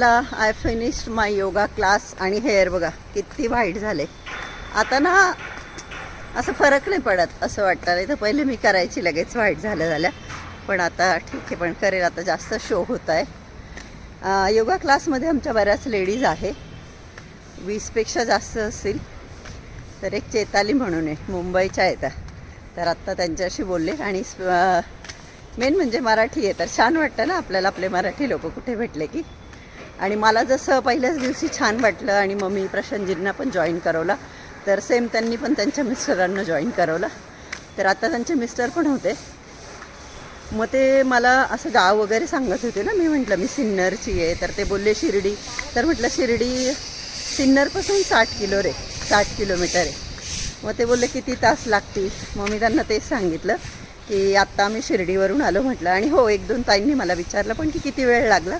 मला I finished my yoga class आणि hair बघा किती वाईट झाले. आता ना असं फरक नाही पडत असं वाटतं. नाही तर पहिले मी करायची लगेच वाईट झाल्या झाल्या. पण आता ठीक आहे पण करेल. आता जास्त शो होत आहे. योगा क्लासमध्ये आमच्या बऱ्याच लेडीज आहे. वीसपेक्षा जास्त असतील. तर एक चेताली म्हणून आहे मुंबईच्या येतात तर आत्ता त्यांच्याशी बोलले आणि मेन म्हणजे मराठी आहे. तर छान वाटतं ना आपल्याला आपले मराठी लोक कुठे भेटले की. आणि मला जसं पहिल्याच दिवशी छान वाटलं आणि मग मी प्रशांतजींना पण जॉईन करवला तर सेम त्यांनी पण त्यांच्या मिस्टरांना जॉईन करवलं. तर आता त्यांचे मिस्टर पण होते. मग ते मला असं गाव वगैरे सांगत होते ना मी म्हटलं मी सिन्नरची आहे तर ते बोलले शिर्डी. तर म्हटलं शिर्डी सिन्नरपासून साठ किलो रे साठ किलोमीटर आहे. मग ते बोलले किती तास लागतील? मग मी त्यांना तेच सांगितलं की आत्ता मी शिर्डीवरून आलो म्हटलं. आणि हो एक दोन ताईंनी मला विचारलं पण की किती वेळ लागला.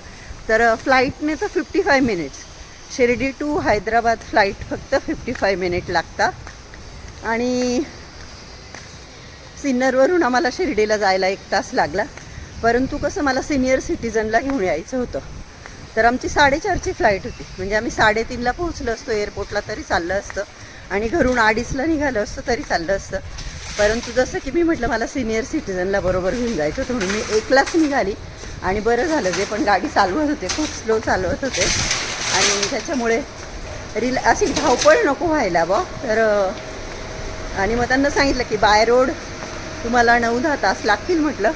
तर फ्लाईटने तर fifty five minutes Shirdi to Hyderabad flight फक्त फिफ्टी फाय मिनिट लागतात. आणि सिन्नरवरून आम्हाला शिर्डीला जायला एक तास लागला. परंतु कसं मला सिनियर सिटीजनला घेऊन यायचं होतं. तर आमची साडेचारची फ्लाईट होती. म्हणजे आम्ही साडेतीनला पोहोचलो असतो एअरपोर्टला तरी चाललं असतं. आणि घरून अडीचला निघालं असतं तरी चाललं असतं. परंतु जसं की मी म्हटलं मला सिनियर सिटीजनला बरोबर घेऊन जायचं होतं म्हणून मी एकलाच निघाली. आणि बरं झालं ते पण गाडी चालवत होते खूप स्लो चालवत होते. आणि त्याच्यामुळे रिल अशी धावपळ नको व्हायला बा तर आणि मग त्यांना सांगितलं की बाय रोड तुम्हाला नऊ दहा तास लागतील म्हटलं.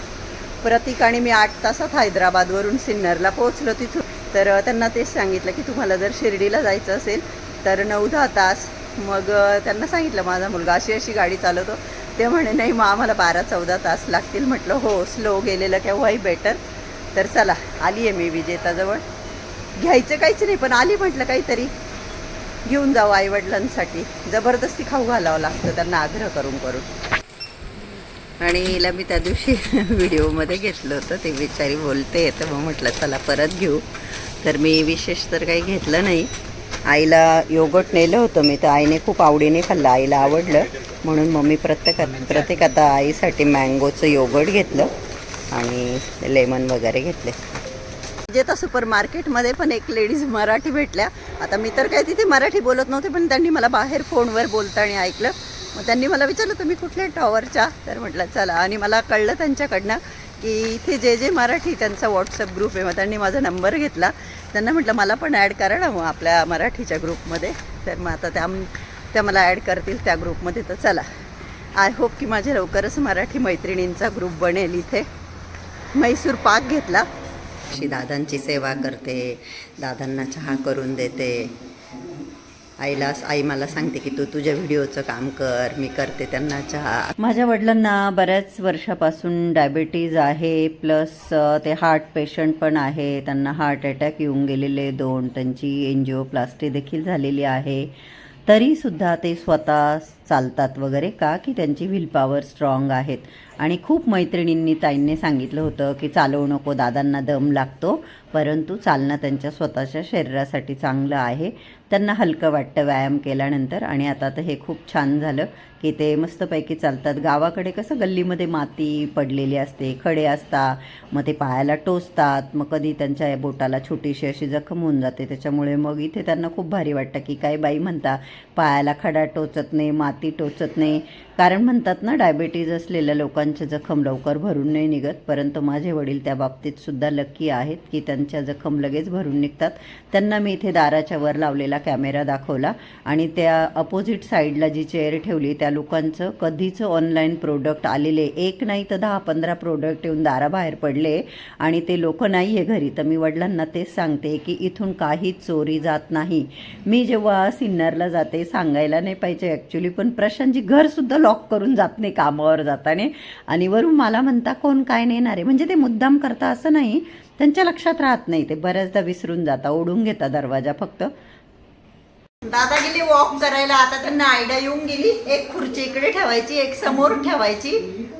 प्रतीक आणि मी आठ तासात हैदराबादवरून सिन्नरला पोहोचलो तिथून. तर त्यांना तेच सांगितलं की तुम्हाला जर शिर्डीला जायचं असेल तर नऊ दहा तास. मग त्यांना सांगितलं माझा मुलगा अशी अशी गाडी चालवतो. ते म्हणे नाही मग आम्हाला बारा चौदा तास लागतील. म्हटलं हो स्लो गेलेलं केव्हाही बेटर तर चला आली आहे मी विजेताजवळ. घ्यायचं काहीच नाही पण आली म्हटलं काहीतरी. घेऊन जाऊ आईवडिलांसाठी. जबरदस्ती खाऊ घालावं लागतं त्यांना आग्रह करून करून. आणि हिला मी त्या दिवशी व्हिडिओमध्ये घेतलं होतं ते बिचारी बोलते तर मग म्हटलं चला परत घेऊ. तर मी विशेष तर काही घेतलं नाही. आईला योगट नेलं होतं मी तर आईने खूप आवडीने खाल्लं आईला आवडलं. म्हणून मग मी प्रत्येक प्रत्येक आता आईसाठी मँगोचं योगट घेतलं आणि लेमन वगैरे घेतले. विजेता सुपर मार्केटमध्ये पण एक लेडीज मराठी भेटल्या. आता मी तर काय तिथे मराठी बोलत नव्हते पण त्यांनी मला बाहेर फोनवर बोलताना ऐकलं. मग त्यांनी मला विचारलं तुम्ही कुठल्या टॉवरच्या तर म्हटलं चला. आणि मला कळलं त्यांच्याकडनं की इथे जे जे मराठी त्यांचा व्हॉट्सअप ग्रुप आहे मग त्यांनी माझा नंबर घेतला. त्यांना म्हटलं मला पण ॲड करा ना मग आपल्या मराठीच्या ग्रुपमध्ये. तर मग आता त्या त्या मला ॲड करतील त्या ग्रुपमध्ये तर चला. आय होप की माझ्या लवकरच मराठी मैत्रिणींचा ग्रुप बनेल इथे. म्हैसूर पाक घेतला. अशी दादांची सेवा करते दादांना चहा करून देते. आईला आई मला सांगते की तू तुझ्या व्हिडिओचं काम कर मी करते त्यांना चहा. माझ्या वडिलांना बऱ्याच वर्षापासून डायबिटीज आहे प्लस ते हार्ट पेशंट पण आहे. त्यांना हार्ट अटॅक येऊन गेलेले दोन त्यांची एनजिओप्लास्टी देखील झालेली आहे. तरीसुद्धा ते स्वतः चालतात वगैरे का की त्यांची व्हील पॉवर स्ट्रॉंग आहेत. आणि खूप मैत्रिणींनी ताईंनी सांगितलं होतं की चालवू नको दादांना दम लागतो परंतु चालणं त्यांच्या स्वतःच्या शरीरासाठी चांगलं आहे. त्यांना हलकं वाटतं व्यायाम केल्यानंतर आणि आता तर हे खूप छान झालं की ते मस्तपैकी चालतात. गावाकडे कसं गल्लीमध्ये माती पडलेली असते खडे असतात मग ते पायाला टोचतात मग कधी त्यांच्या बोटाला छोटीशी अशी जखम होऊन जाते. त्याच्यामुळे मग इथे त्यांना खूप भारी वाटतं की काही बाई म्हणता पायाला खडा टोचत नाही माती टोचत नाही. कारण म्हणतात ना डायबिटीज असलेल्या लोकांच्या जखम लवकर भरून नाही निघत. परंतु माझे वडील त्या बाबतीत सुद्धा लक्की आहेत की त्यांच्या जखम लगेच भरून निघतात. त्यांना मी इथे दाराच्या वर लावलेला कॅमेरा दाखवला आणि त्या अपोजिट साईडला जी चेअर ठेवली त्या लोकांचं कधीचं ऑनलाईन प्रोडक्ट आलेले एक नाही तर दहा पंधरा प्रोडक्ट येऊन दाराबाहेर पडले आणि ते लोक नाही आहे घरी. तर मी वडिलांना तेच सांगते की इथून काहीच चोरी जात नाही. मी जेव्हा सिन्नरला जाते सांगायला नाही पाहिजे ॲक्च्युली पण प्रशांतजी घरसुद्धा लॉक करून जात नाही कामावर जाताने. आणि वरून मला म्हणता कोण काय नेणार आहे? म्हणजे ते मुद्दाम करता असं नाही. त्यांच्या लक्षात राहत नाही. ते बऱ्याचदा विसरून जाता ओढून घेता दरवाजा फक्त. दादा गेली वॉक करायला आता त्यांना आयडिया येऊन गेली. एक खुर्ची इकडे ठेवायची एक समोर ठेवायची.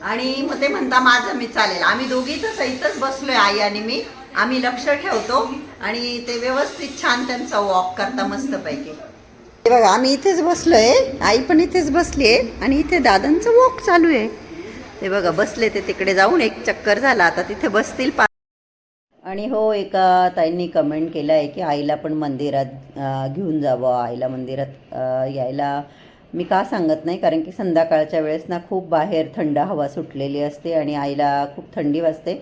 आणि मग ते म्हणता माझं मी चालेल. आम्ही दोघी तर सहितच बसलोय आई आणि मी. आम्ही लक्ष ठेवतो आणि ते व्यवस्थित छान त्यांचा वॉक करता मस्तपैकी. हे बघा आम्ही इथेच बसलोय. आई पण इथेच बसली आहे आणि इथे दादांचं वॉक चालू आहे. ते बघा बसले ते तिकडे जाऊन. एक चक्कर झाला आता तिथे बसतील पा आणि हो एका ताईंनी कमेंट केलं आहे की आईला पण मंदिरात घेऊन जावं आईला मंदिरात यायला. मी का सांगत नाही कारण की संध्याकाळच्या वेळेस ना खूप बाहेर थंड हवा सुटलेली असते आणि आईला खूप थंडी वाजते.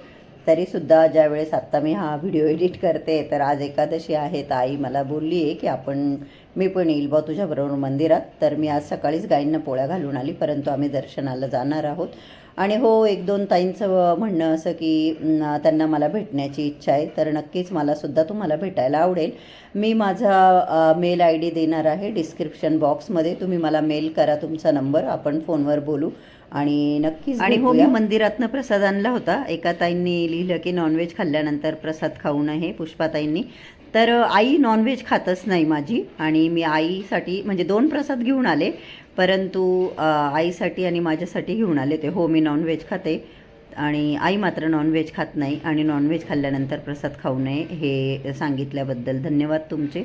तरीसुद्धा ज्या वेळेस आत्ता मी हा व्हिडिओ एडिट करते तर आज एकादशी आहे तर आई मला बोलली आहे की आपण मी पण येईल बा तुझ्याबरोबर मंदिरात. तर मी आज सकाळीच गाईंना पोळ्या घालून आली परंतु आम्ही दर्शनाला जाणार आहोत. आणि हो एक दोन ताईंचं म्हणणं असं की त्यांना मला भेटण्याची इच्छा आहे तर नक्कीच मला सुद्धा तुम्हाला भेटायला आवडेल. मी माझा मेल आय डी देणार आहे डिस्क्रिप्शन बॉक्समध्ये. तुम्ही मला मेल करा तुमचा नंबर आपण फोनवर बोलू. आणि नक्कीच आणि हो मी मंदिरातनं प्रसाद आणला होता. एका ताईंनी लिहिलं की नॉनव्हेज खाल्ल्यानंतर प्रसाद खाऊ नये पुष्पाताईंनी. तर आई नॉनव्हेज खातच नाही माझी. आणि मी आईसाठी म्हणजे दोन प्रसाद घेऊन आले. परंतु आईसाठी आणि माझ्यासाठी घेऊन आले ते. हो मी नॉनव्हेज खाते. आणि आई मात्र नॉनव्हेज खात नाही. आणि नॉनव्हेज खाल्ल्यानंतर प्रसाद खाऊ नये हे सांगितल्याबद्दल धन्यवाद तुमचे.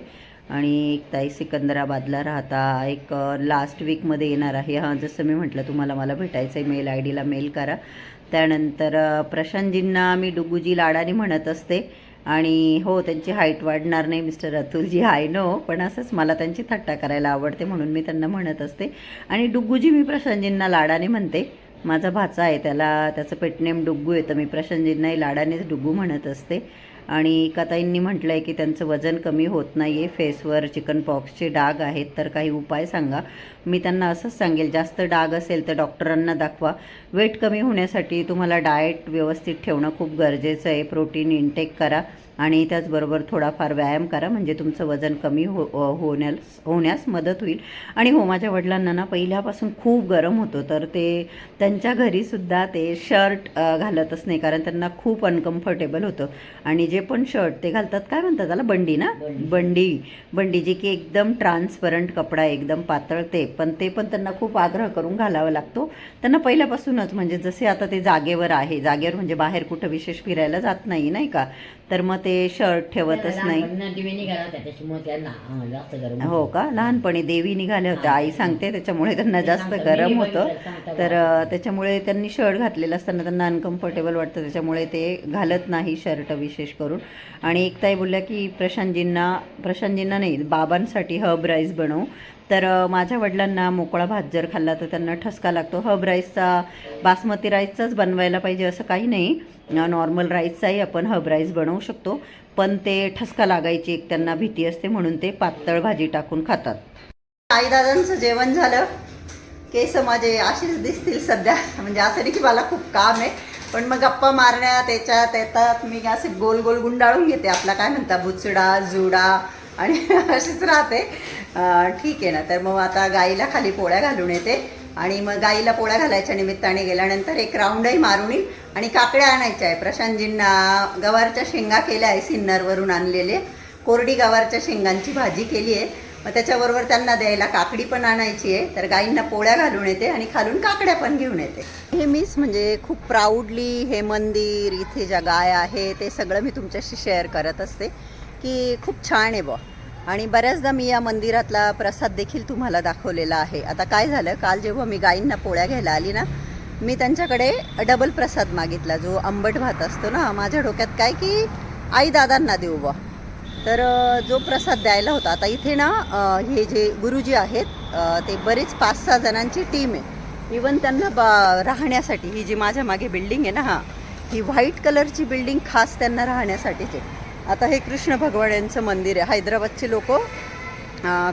आणि एक ताई सिकंदराबादला राहता. एक लास्ट वीकमध्ये येणार आहे. हां जसं मी म्हटलं तुम्हाला मला भेटायचं आहे मेल आय डीला मेल करा. त्यानंतर प्रशांतजींना मी डुगूजी लाडाने म्हणत असते. आणि हो त्यांची हाईट वाढणार नाही मिस्टर अतुलजी आय नो पण असंच मला त्यांची थट्टा करायला आवडते म्हणून मी त्यांना म्हणत असते. आणि डुग्गूजी मी प्रशांतजींना लाडाने म्हणते. माझा भाचा आहे त्याला त्याचं पेटनेम डुग्गू येतं मी प्रशांतजींनाही लाडानेच डुग्गू म्हणत असते. आणि कताईंनी म्हटलं आहे की त्यांचं वजन कमी होत नाही आहे फेसवर चिकन पॉक्सचे डाग आहेत. तर काही उपाय सांगा. मी त्यांना असंच सांगेल जास्त डाग असेल तर डॉक्टरांना दाखवा. वेट कमी होण्यासाठी तुम्हाला डाएट व्यवस्थित ठेवणं खूप गरजेचं आहे. प्रोटीन इनटेक करा. आणि त्याचबरोबर थोडाफार व्यायाम करा म्हणजे तुमचं वजन कमी हो होण्यास होण्यास मदत होईल. आणि हो माझ्या वडिलांना ना पहिल्यापासून खूप गरम होतं तर ते त्यांच्या घरीसुद्धा ते शर्ट घालतच नाही कारण त्यांना खूप अनकम्फर्टेबल होतं. आणि जे पण शर्ट ते घालतात काय म्हणतात त्याला? बंडी ना? बंडी. बंडी. जी की एकदम ट्रान्सपरंट कपडा आहे, एकदम पातळ ते पण ते पण त्यांना खूप आग्रह करून घालावा लागतो. त्यांना पहिल्यापासूनच म्हणजे जसे आता ते जागेवर आहे जागेवर म्हणजे बाहेर कुठं विशेष फिरायला जात नाही नाही का? तर मग ते शर्ट ठेवतच नाही. हो का? लहानपणी देवी निघाल्या होत्या. आई सांगते त्याच्यामुळे त्यांना जास्त गरम होतं. तर त्याच्यामुळे त्यांनी शर्ट घातलेलं असताना त्यांना अनकम्फर्टेबल वाटतं. त्याच्यामुळे ते घालत नाही शर्ट विशेष करून. आणि एक ताई बोलल्या की प्रशांतजींना प्रशांतजींना नाही बाबांसाठी हब राईस बनवू. तर माझ्या वडिलांना मोकळा भात जर खाल्ला तर त्यांना ठसका लागतो. हब राईसचा बासमती राईसचाच बनवायला पाहिजे असं काही नाही. नॉर्मल राईसचाही आपण हब राईस बनवू शकतो. पण ते ठसका लागायची एक त्यांना भीती असते म्हणून ते पातळ भाजी टाकून खातात. आईदादांचं जेवण झालं. केस माझे अशीच दिसतील सध्या. म्हणजे असं नाही की मला खूप काम आहे. पण मग गप्पा मारण्यात याच्यात येतात. मी असे गोल गोल गुंडाळून घेते. आपला काय म्हणता बुचडा जुडा आणि अशीच राहते. ठीक आहे ना. तर मग आता गाईला खाली पोळ्या घालून येते. आणि मग गाईला पोळ्या घालायच्या निमित्ताने गेल्यानंतर एक राऊंडही मारून येईल. आणि काकड्या आणायच्या आहे प्रशांतजींना गवारच्या शेंगा केल्या आहे सिन्नरवरून आणलेले. कोरडी गवारच्या शेंगांची भाजी केली आहे. मग त्याच्याबरोबर त्यांना द्यायला काकडी पण आणायची आहे. तर गाईंना पोळ्या घालून येते आणि खालून काकड्या पण घेऊन येते. हे मीच म्हणजे खूप प्राऊडली हे मंदिर इथे ज्या गाय आहे ते सगळं मी तुमच्याशी शेअर करत असते. की खूप छान आहे बॉ आणि बऱ्याचदा मी या मंदिरातला प्रसाद देखील तुम्हाला दाखवलेला आहे. आता काय झालं काल जेव्हा मी गाईंना पोळ्या घ्यायला आली ना मी त्यांच्याकडे डबल प्रसाद मागितला जो आंबट भात असतो ना माझ्या डोक्यात काय की आई दादांना देऊ बा तर जो प्रसाद द्यायला होता आता इथे ना हे जे गुरुजी आहेत ते बरेच पाच सहा जणांची टीम आहे. इवन त्यांना बा राहण्यासाठी ही जी माझ्या मागे बिल्डिंग आहे ना हा ही व्हाईट कलरची बिल्डिंग खास त्यांना राहण्यासाठीच आहे. आता हे कृष्ण भगवान यांचं मंदिर आहे. हैदराबादचे लोक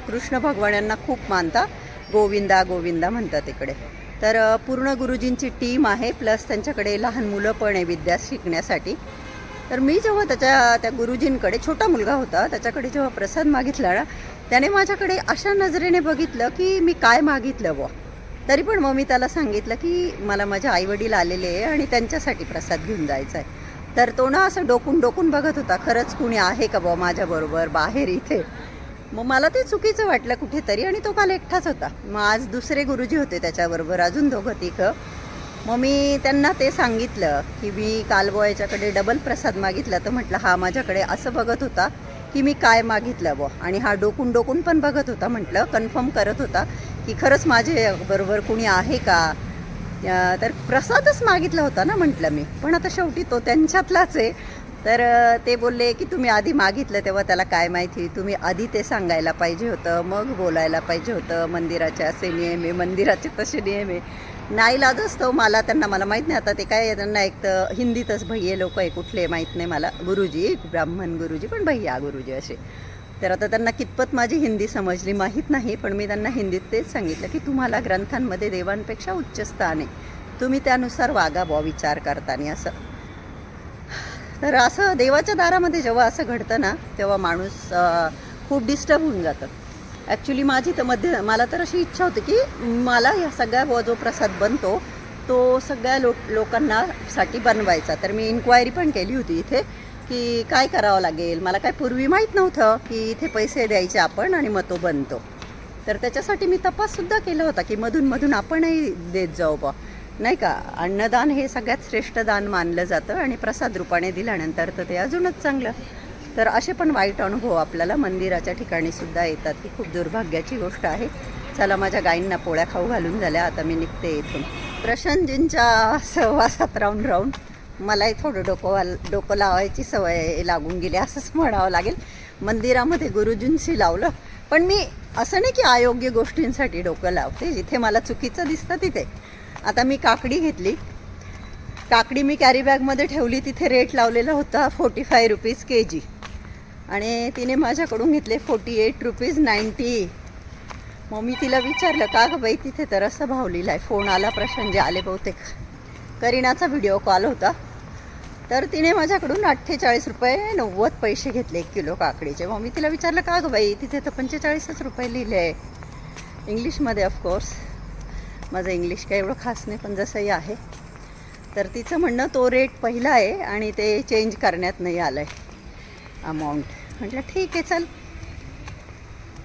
कृष्ण भगवान यांना खूप मानतात गोविंदा गोविंदा म्हणतात इकडे. तर पूर्ण गुरुजींची टीम आहे प्लस त्यांच्याकडे लहान मुलं पण आहे विद्या शिकण्यासाठी. तर मी जेव्हा त्याच्या त्या गुरुजींकडे छोटा मुलगा होता त्याच्याकडे जेव्हा प्रसाद मागितला ना त्याने माझ्याकडे अशा नजरेने बघितलं की मी काय मागितलं बुवा. तरी पण मग मी त्याला सांगितलं की मला माझे आईवडील आलेले आहे आणि त्यांच्यासाठी प्रसाद घेऊन जायचा आहे. तर तो ना असं डोकून डोकून बघत होता खरंच कुणी आहे का बुवा माझ्याबरोबर बाहेर इथे? मग मला ते चुकीचं वाटलं कुठेतरी आणि तो काल एकटाच होता. मग आज दुसरे गुरुजी होते त्याच्याबरोबर अजून दोघं तिघं. मग मी त्यांना ते सांगितलं की मी काल बुवा याच्याकडे डबल प्रसाद मागितला तर म्हटलं हा माझ्याकडे असं बघत होता की मी काय मागितलं बुवा. आणि हा डोकून डोकून पण बघत होता म्हटलं कन्फर्म करत होता की खरंच माझे बरोबर कुणी आहे का? तर प्रसादच मागितला होता ना म्हटलं मी. पण आता शेवटी तो त्यांच्यातलाच आहे. तर ते बोलले की तुम्ही आधी मागितलं तेव्हा त्याला काय माहिती? तुम्ही आधी ते सांगायला पाहिजे होतं मग बोलायला पाहिजे होतं. मंदिराचे असे नियम आहे मंदिराचे तसे नियम आहे. नाईलाज असतो मला त्यांना मला माहीत नाही. आता ते काय त्यांना एक तर हिंदीतच भैये लोक आहे कुठले माहीत नाही मला. गुरुजी ब्राह्मण गुरुजी पण भैया गुरुजी असे. तर आता त्यांना कितपत माझी हिंदी समजली माहीत नाही पण मी त्यांना हिंदीत तेच सांगितलं की तुम्हाला ग्रंथांमध्ये देवांपेक्षा उच्च स्थान आहे. तुम्ही त्यानुसार वागा बॉ विचार करताना असं. तर असं देवाच्या दारामध्ये जेव्हा असं घडतं ना तेव्हा माणूस खूप डिस्टर्ब होऊन जातं. ॲक्च्युली माझी तर मध्ये मला तर अशी इच्छा होती की मला या सगळ्या व जो प्रसाद बनतो तो सगळ्या लो लोकांना साठी बनवायचा. तर मी इन्क्वायरी पण केली होती इथे. की काय करावं लागेल? मला काय पूर्वी माहीत नव्हतं की इथे पैसे द्यायचे आपण आणि मग तो बनतो. तर त्याच्यासाठी मी तपाससुद्धा केला होता की मधून मधून आपणही देत जाऊ बा नाही का? अन्नदान हे सगळ्यात श्रेष्ठ दान मानलं जातं आणि प्रसाद रूपाने दिल्यानंतर तर ते अजूनच चांगलं. तर असे पण वाईट अनुभव आपल्याला मंदिराच्या ठिकाणी सुद्धा येतात ही खूप दुर्भाग्याची गोष्ट आहे. चला माझ्या गाईंना पोळ्या खाऊ घालून झाल्या. आता मी निघते इथून. प्रशांतजींच्या सहवासात राहून राहून. मलाही थोडं डोकं डोकं लावायची सवय लागून गेली असंच म्हणावं लागेल. मंदिरामध्ये गुरुजींशी लावलं पण मी असं नाही की अयोग्य गोष्टींसाठी डोकं लावते. जिथे मला चुकीचं दिसतं तिथे. आता मी काकडी घेतली. काकडी मी कॅरीबॅगमध्ये ठेवली तिथे रेट लावलेला होता forty five rupees K G आणि तिने माझ्याकडून घेतले फोर्टी एट रुपीज नाईन्टी मग मी तिला विचारलं का गं बाई तिथे तर असं भावलेलं आहे फोन आला प्रशांत जे आले बहुतेक. करीनाचा व्हिडिओ कॉल होता. तर तिने माझ्याकडून अठ्ठेचाळीस रुपये नव्वद पैसे घेतले एक किलो काकडीचे. मग मी तिला विचारलं का गं बाई तिथे तर पंचेचाळीसच रुपये लिहिले आहे. इंग्लिशमध्ये ऑफकोर्स माझं इंग्लिश काही एवढं खास नाही पण जसंही आहे. तर तिचं म्हणणं तो रेट पहिला आहे आणि ते चेंज करण्यात नाही आलं आहे अमाऊंट म्हटलं ठीक आहे चल.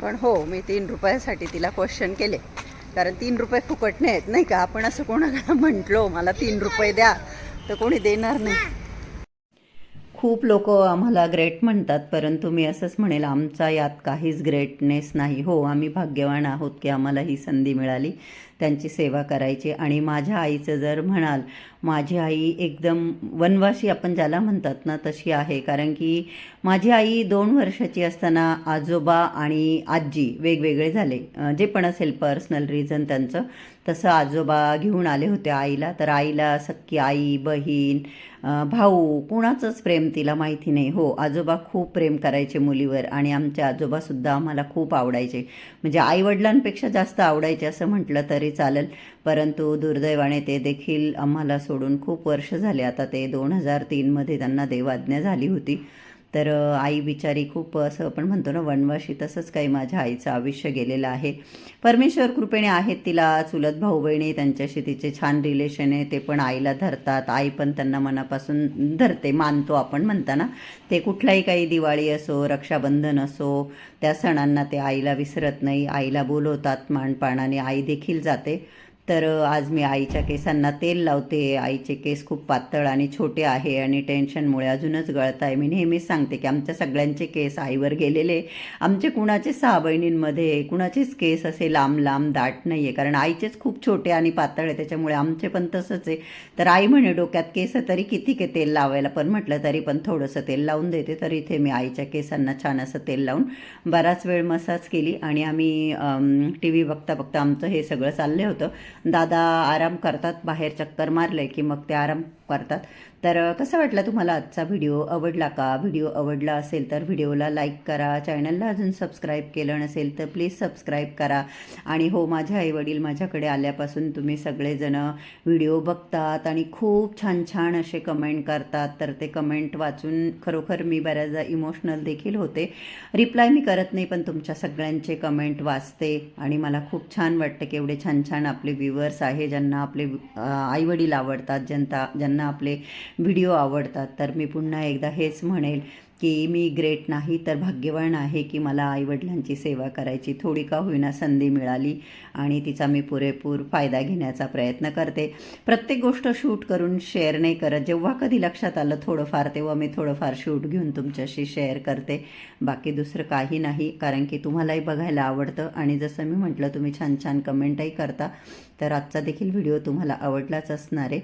पण हो मी तीन रुपयासाठी तिला क्वेश्चन केले. कारण तीन रुपये फुकट आहेत नाही का? आपण असं कोणाकडे म्हटलो मला तीन रुपये द्या तर कोणी देणार नाही. खूप लोक आम्हाला ग्रेट म्हणतात परंतु मी असंच म्हणेल आमचा यात काहीच ग्रेटनेस नाही. हो आम्ही भाग्यवान आहोत की आम्हाला ही संधी मिळाली. त्यांची सेवा करायची. आणि माझ्या आईचं जर म्हणाल माझी आई एकदम वनवासी आपण ज्याला म्हणतात ना तशी आहे. कारण की माझी आई दोन वर्षाची असताना आजोबा आणि आजी वेगवेगळे झाले. जे पण असेल पर्सनल रिझन त्यांचं तसं आजोबा घेऊन आले होते आईला. तर आईला सख्खी आई बहीण भाऊ कुणाचंच प्रेम तिला माहिती नाही. हो आजोबा खूप प्रेम करायचे मुलीवर आणि आमचे आजोबासुद्धा आम्हाला खूप आवडायचे. म्हणजे आईवडिलांपेक्षा जास्त आवडायचे असं म्हटलं तरी चालेल. परंतु दुर्दैवाने ते देखील आम्हाला सोडून खूप वर्ष झाले. आता ते दोन हजार तीनमध्ये त्यांना देवाज्ञा झाली होती. तर आई बिचारी खूप असं आपण म्हणतो ना वनवाशी तसंच काही माझ्या आईचं आयुष्य गेलेलं आहे. परमेश्वर कृपेने आहेत तिला चुलत भाऊ बहिणी त्यांच्याशी तिचे छान रिलेशन आहे ते पण आईला धरतात. आई पण त्यांना मनापासून धरते मानतो आपण म्हणताना ते कुठलाही काही दिवाळी असो रक्षाबंधन असो त्या सणांना ते आईला विसरत नाही. आईला बोलवतात मानपानाने आई देखील जाते. तर आज मी आईच्या केसांना तेल लावते. आईचे केस खूप पातळ आणि छोटे आहे आणि टेन्शनमुळे अजूनच गळत आहे मी नेहमीच सांगते की आमच्या सगळ्यांचे केस आईवर गेलेले. आमचे कुणाचे सहा बहिणींमध्ये कुणाचेच केस असे लांब लांब दाट नाही आहे कारण आईचेच खूप छोटे आणि पातळ आहे. त्याच्यामुळे आमचे पण तसंच आहे. तर आई म्हणे डोक्यात केस तरी किती के तेल लावायला? पण म्हटलं तरी पण थोडंसं तेल लावून देते. तर इथे मी आईच्या केसांना छान असं तेल लावून बराच वेळ मसाज केली. आणि आम्ही टी व्ही बघता बघता आमचं हे सगळं चाललं होतं. दादा आराम करतात बाहेर चक्कर मारले की मग ते आराम करतात. तर कसं कसा वाटला तुम्हाला आजचा व्हिडिओ? आवडला का? व्हिडिओ आवडला असेल तर व्हिडिओला लाईक करा. चॅनलला अजून सबस्क्राईब केलं नसेल तर प्लीज सबस्क्राईब करा. आणि हो माझे आईवडील माझ्याकडे आल्यापासून तुम्ही सगळेजण व्हिडिओ बघतात आणि खूप छान छान असे कमेंट करतात. तर ते कमेंट वाचून खरोखर मी बऱ्याचदा इमोशनल देखील होते. रिप्लाय मी करत नाही पण तुमच्या सगळ्यांचे कमेंट वाचते आणि मला खूप छान वाटतं की एवढे छान छान आपले व्ह्युअर्स आहे ज्यांना आपले आईवडील आवडतात जनता ज्यांना आपले व्हिडिओ आवडतात. तर मी पुन्हा एकदा हेच म्हणेल की मी ग्रेट नाही तर भाग्यवान आहे की मला आईवडिलांची सेवा करायची थोडी का होईना संधी मिळाली आणि तिचा मी पुरेपूर फायदा घेण्याचा प्रयत्न करते. प्रत्येक गोष्ट शूट करून शेअर नाही करत. जेव्हा कधी लक्षात आलं थोडंफार तेव्हा मी थोडंफार शूट घेऊन तुमच्याशी शेअर करते. बाकी दुसरं काही नाही कारण की तुम्हालाही बघायला आवडतं आणि जसं मी म्हटलं तुम्ही छान छान कमेंटही करता तर आजचा देखील व्हिडिओ तुम्हाला आवडलाच असणार आहे.